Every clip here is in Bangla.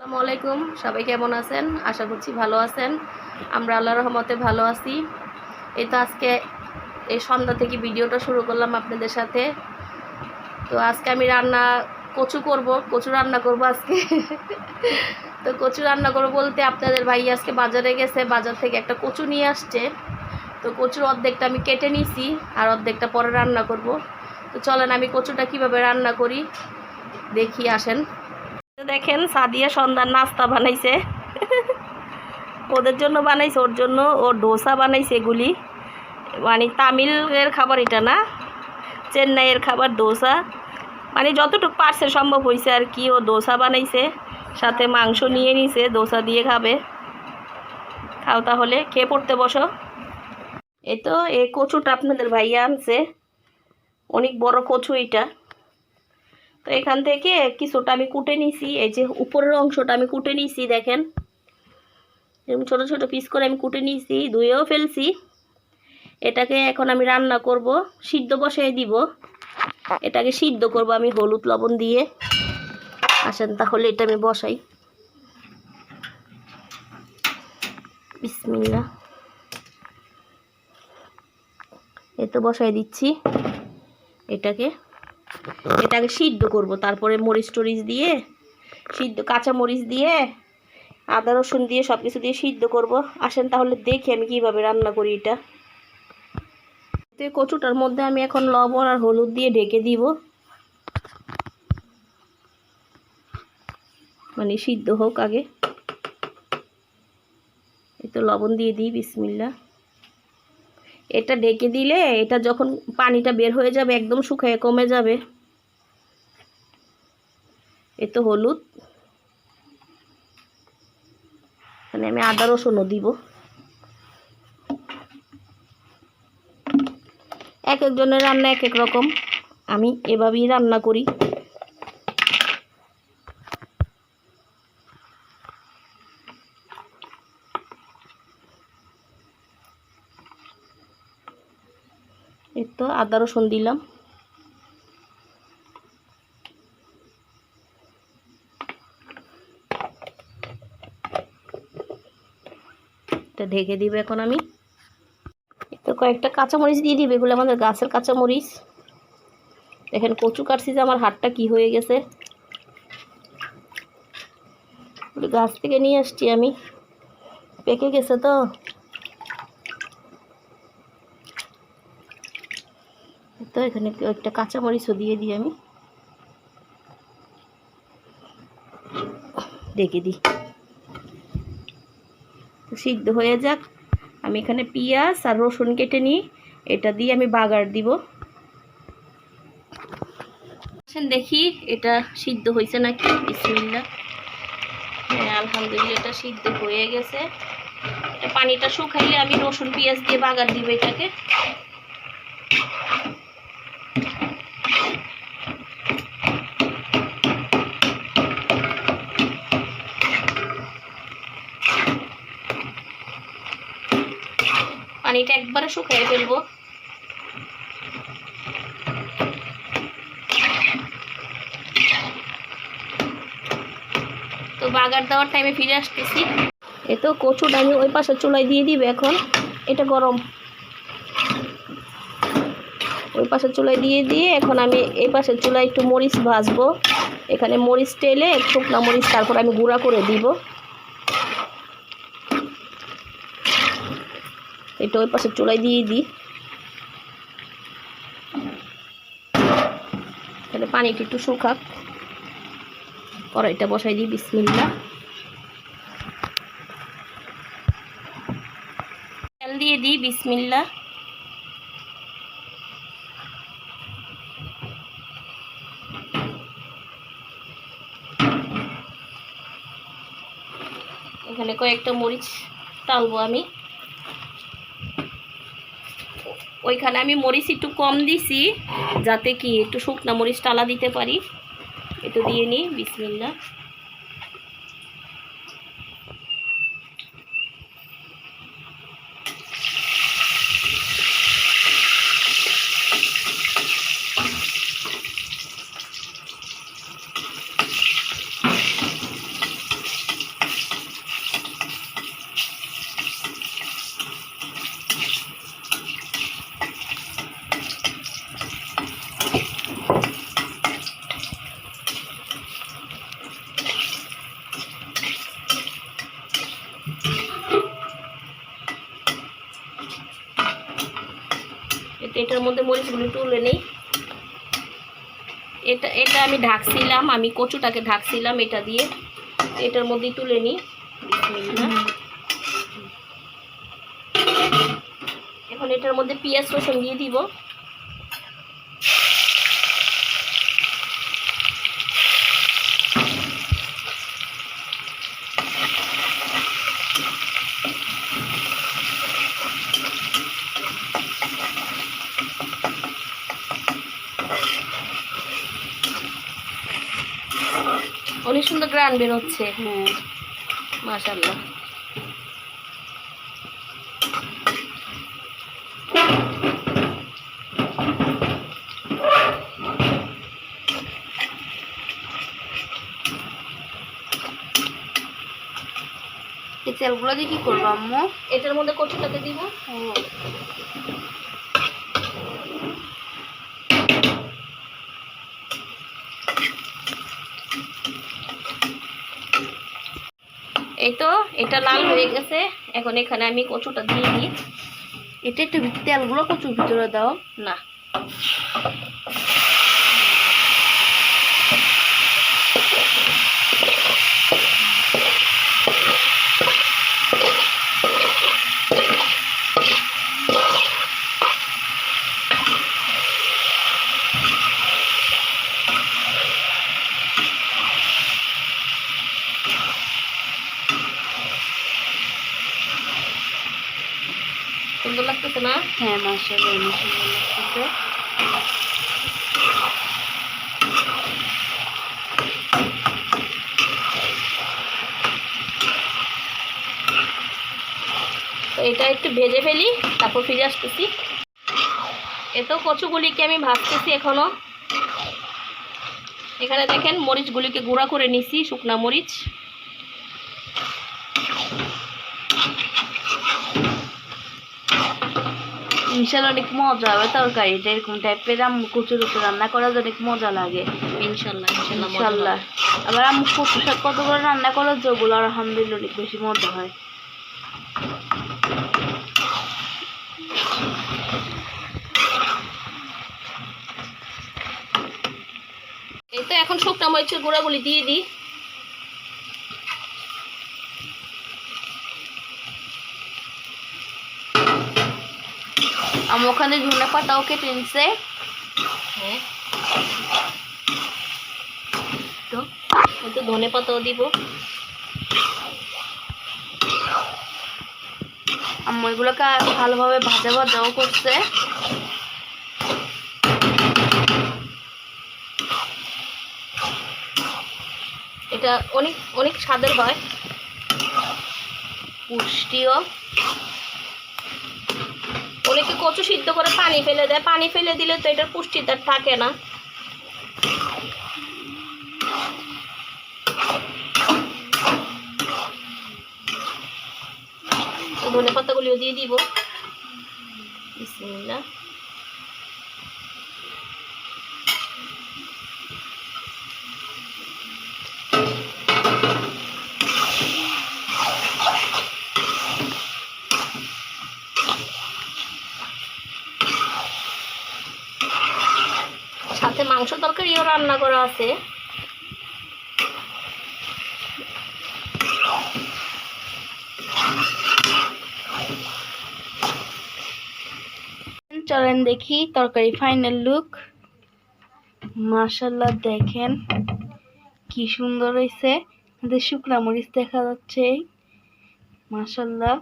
আসসালামু আলাইকুম। সবাই কেমন আছেন? আশা করছি ভালো আছেন। আমরা আল্লাহ রহমতে ভালো আছি। এই তো আজকে এই সন্ধ্যা থেকে ভিডিওটা শুরু করলাম আপনাদের সাথে। তো আজকে আমি রান্না কচু করব। কচু রান্না করব আজকে। তো কচু রান্না করব বলতে আপনাদের ভাই আজকে বাজারে গেছে, বাজার থেকে একটা কচু নিয়ে আসছে। তো কচুর অর্ধেকটা আমি কেটে নিছি আর অর্ধেকটা পরে রান্না করব। তো চলেন আমি কচুটা কীভাবে রান্না করি, দেখি আসেন। দেখেন সাদিয়া সন্ধ্যার নাস্তা বানাইছে। ওদের জন্য বানাইছে, ওর জন্য ও ডোসা বানাইছে এগুলি। মানে তামিলের খাবার এটা না, চেন্নাইয়ের খাবার ডোসা। মানে যতটুকু পারছে সম্ভব হয়েছে আর কি, ও ডোসা বানাইছে, সাথে মাংস নিয়ে নিছে, ডোসা দিয়ে খাবে। খাও তাহলে, খেয়ে পড়তে বসো। এই তো, এই কচুটা আপনাদের ভাইয়া আনছে। অনেক বড় কচু এটা। তো এখান থেকে কিছুটা আমি কুটে নিছি, এই যে উপরের অংশটা আমি কুটে নিছি, দেখেন। এরকম ছোটো ছোটো পিস করে আমি কুটে নিয়েছি ধুয়েও ফেলছি। এটাকে এখন আমি রান্না করব, সিদ্ধ বসাই দিব। এটাকে সিদ্ধ করব আমি হলুদ লবণ দিয়ে। আসেন তাহলে এটা আমি বসাই। বিসমিল্লা এ তো বসাই দিচ্ছি। এটাকে এটাকে সিদ্ধ করব। তারপরে মরিচ টরিচ দিয়ে, সিদ্ধ কাঁচা মরিচ দিয়ে, আদা, রসুন দিয়ে সব কিছু দিয়ে সিদ্ধ করব। আসেন তাহলে দেখি আমি কীভাবে রান্না করি এটা। কচুটার মধ্যে আমি এখন লবণ আর হলুদ দিয়ে ঢেকে দিব। মানে সিদ্ধ হোক আগে। এই তো লবণ দিয়ে দিই বিসমিল্লা এটা ঢেকে দিলে এটা যখন পানিটা বের হয়ে যাবে, একদম শুকায় কমে যাবে। এ তো হলুদ। এখানে আমি আদা রসুনও দিব। এক একজনের রান্না এক এক রকম। আমি এভাবেই রান্না করি। তো আদা রসুন দিলাম। এটা ঢেকে দিব এখন আমি। তো কয়েকটা কাঁচামরিচ দিয়ে দিবে, এগুলো আমাদের গাছের কাঁচামরিচ। দেখেন কচু কাটছি যে আমার হাতটা কি হয়ে গেছে। গাছ থেকে নিয়ে আসছি আমি। পেকে গেছে তো? তো এখানে একটা কাঁচামরিচও দিয়ে দিই আমি। রেখে দিই। তো সিদ্ধ হয়ে যাক। আমি এখানে পেঁয়াজ আর রসুন কেটে নিই। এটা দিয়ে আমি বাগার দিব। দেখি, এটা সিদ্ধ হয়েছে নাকি? বিসমিল্লা হ্যাঁ আলহামদুলিল্লাহ, এটা সিদ্ধ হয়ে গেছে। পানিটা শুকাইলে আমি রসুন, পেঁয়াজ দিয়ে বাগার দিব এটাকে। পানিটা একবারে শুকিয়ে ফেলব। তো বাগার দেওয়ার টাইমে ফিরে আসতেছি। এ তো কচুটা আমি ওই পাশে চুলায় দিয়ে দিবে এখন, এটা গরম। ওই পাশে চুলায় দিয়ে দিয়ে এখন আমি এই পাশের চুলায় একটু মরিচ ভাজবো। এখানে মরিচ টেলে শুকনা মরিচ তারপর আমি গুঁড়া করে দিব। এটা ওই পাশে চুলাই দিয়ে দিই। তাহলে পানিটা একটু শুকাক। কড়াইটা বসাই দিই বিসমিল্লা তেল দিয়ে দিই বিসমিল্লা এখানে কয়েকটা মরিচ টালবো আমি। ওইখানে আমি মরিচ একটু কম দিছি, যাতে কি একটু শুকনা মরিচ টালা দিতে পারি। একটু দিয়ে নিই বিসমিল্লা এটার মধ্যে মরিচগুলো তুলে নিই। এটা এটা আমি ঢাকছিলাম, আমি কচুটাকে ঢাকছিলাম এটা দিয়ে। এটার মধ্যেই তুলে নিই। এখন এটার মধ্যে পেঁয়াজ রসুন দিয়ে দিব। গ্রান বেরোচ্ছে। হ্যাঁ মাশাল্লাহ এই তেলগুলো দিয়ে কি করব আম্মু? এটার মধ্যে কচুটাকে দিব। ও। এই তো এটা লাল হয়ে গেছে। এখন এখানে আমি কচুটা দিয়ে দিই। এটা একটু তেলগুলো কচুর ভিতরে দাও। না। সুন্দর লাগতেছে না? হ্যাঁ অনেক সুন্দর লাগতেছে। তো এটা একটু ভেজে ফেলি, তারপর ফিরে আসতেছি। এত কচুগুলিকে আমি ভাজতেছি এখনও। এখানে দেখেন মরিচগুলিকে গুঁড়া করে নিছি, শুকনা মরিচ। ইনশাল্লাহ অনেক মজা হবে তরকারিটা এরকম টাইপের আম্মু কচুর উপর রান্না করা অনেক মজা লাগে। ইনশাল্লাহ। আবার আম্মু কচু শাক কত করে রান্না করে যেগুলো আলহামদুলিল্লাহ অনেক বেশি মজা হয়। এই তো এখন শুকনা মরিচের গুঁড়াগুলি দিয়ে দিই। আম্মু ওখানে ধনে পাতাও কেটে নিছে। হ্যাঁ। তো ধনে পাতাও দিব। এগুলোকে ভালোভাবে ভাজা ভাজাও করছে। এটা অনেক অনেক স্বাদের হয়। পুষ্টিও। অনেকে কচু সিদ্ধ করে পানি ফেলে দেয়? পানি ফেলে দিলে তো এটার পুষ্টিদার থাকে না। ধনে পাতাগুলিও দিয়ে দিব সাথে মাংস তরকারিও রান্না করা আছে। চলেন দেখি তরকারি ফাইনাল লুক মাশাল্লাহ দেখেন কি সুন্দর হয়েছে। শুকনা মরিচ দেখা যাচ্ছে। মাশাল্লাহ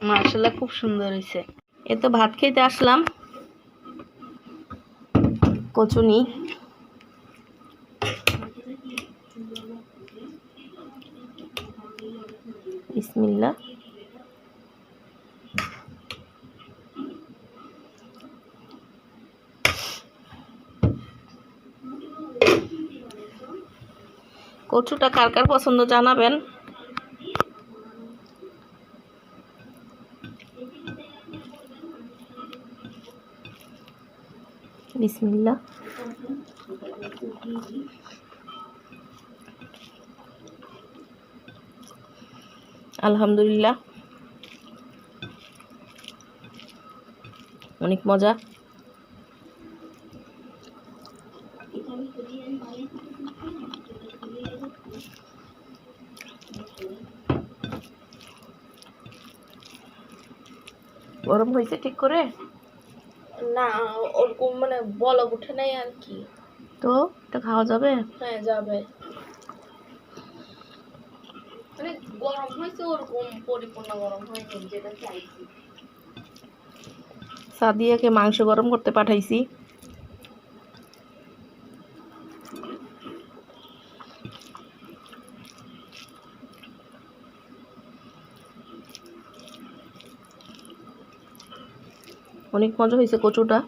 মাশাল্লাহ খুব সুন্দর হয়েছে এ তো ভাত খেতে আসলাম। কচুনি বিসমিল্লাহ। কচুটা কার কার পছন্দ জানাবেন? বিসমিল্লাহ। আলহামদুলিল্লাহ। অনেক মজা। গরম হয়েছে ঠিক করে? না ওরকম মানে বলক উঠে নাই আর কি। তো এটা খাওয়া যাবে? হ্যাঁ যাবে। মানে গরম হয়েছে ওরকম পরিপূর্ণ গরম হয়নি যেটা চাইছি। সাদিয়াকে মাংস গরম করতে পাঠাইছি। অনেক মজা হয়েছে কচুটা।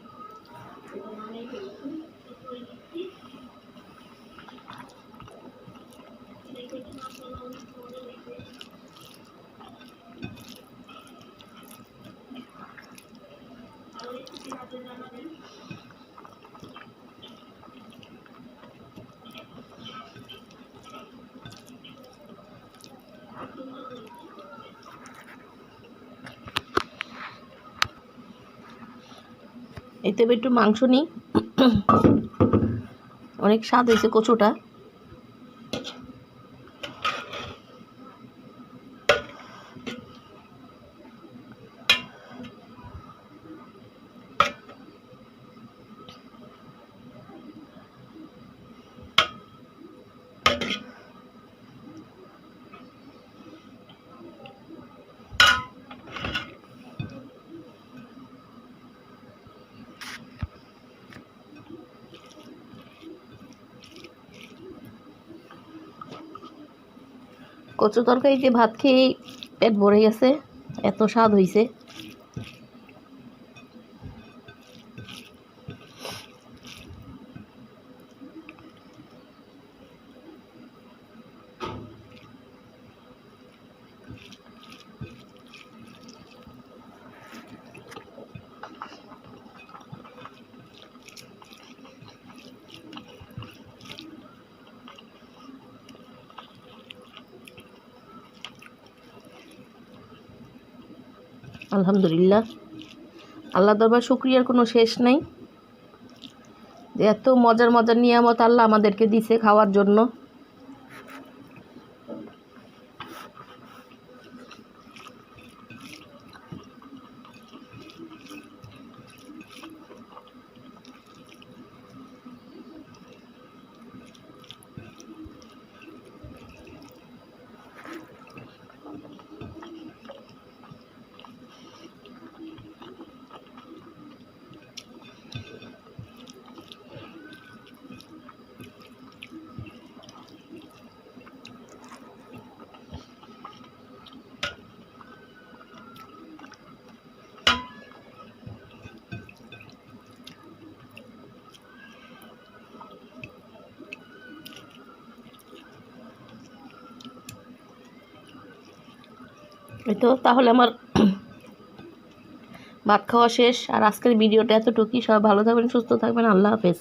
এতে একটু মাংস নিই। অনেক স্বাদ হয়েছে কচুটা। কচু তরকারি যে ভাত খেয়ে পেট ভরে গেছে এত স্বাদ হয়েছে আলহামদুলিল্লাহ। আল্লাহ দরবার শুক্রিয়ার কোনো শেষ নেই। যে এত মজার মজার নিয়ামত আল্লাহ আমাদেরকে দিছে খাওয়ার জন্য। তো তাহলে আমার ভাত খাওয়া শেষ আর আজকের ভিডিওটা এতটুকুই। সবাই ভালো থাকবেন, সুস্থ থাকবেন। আল্লাহ হাফেজ।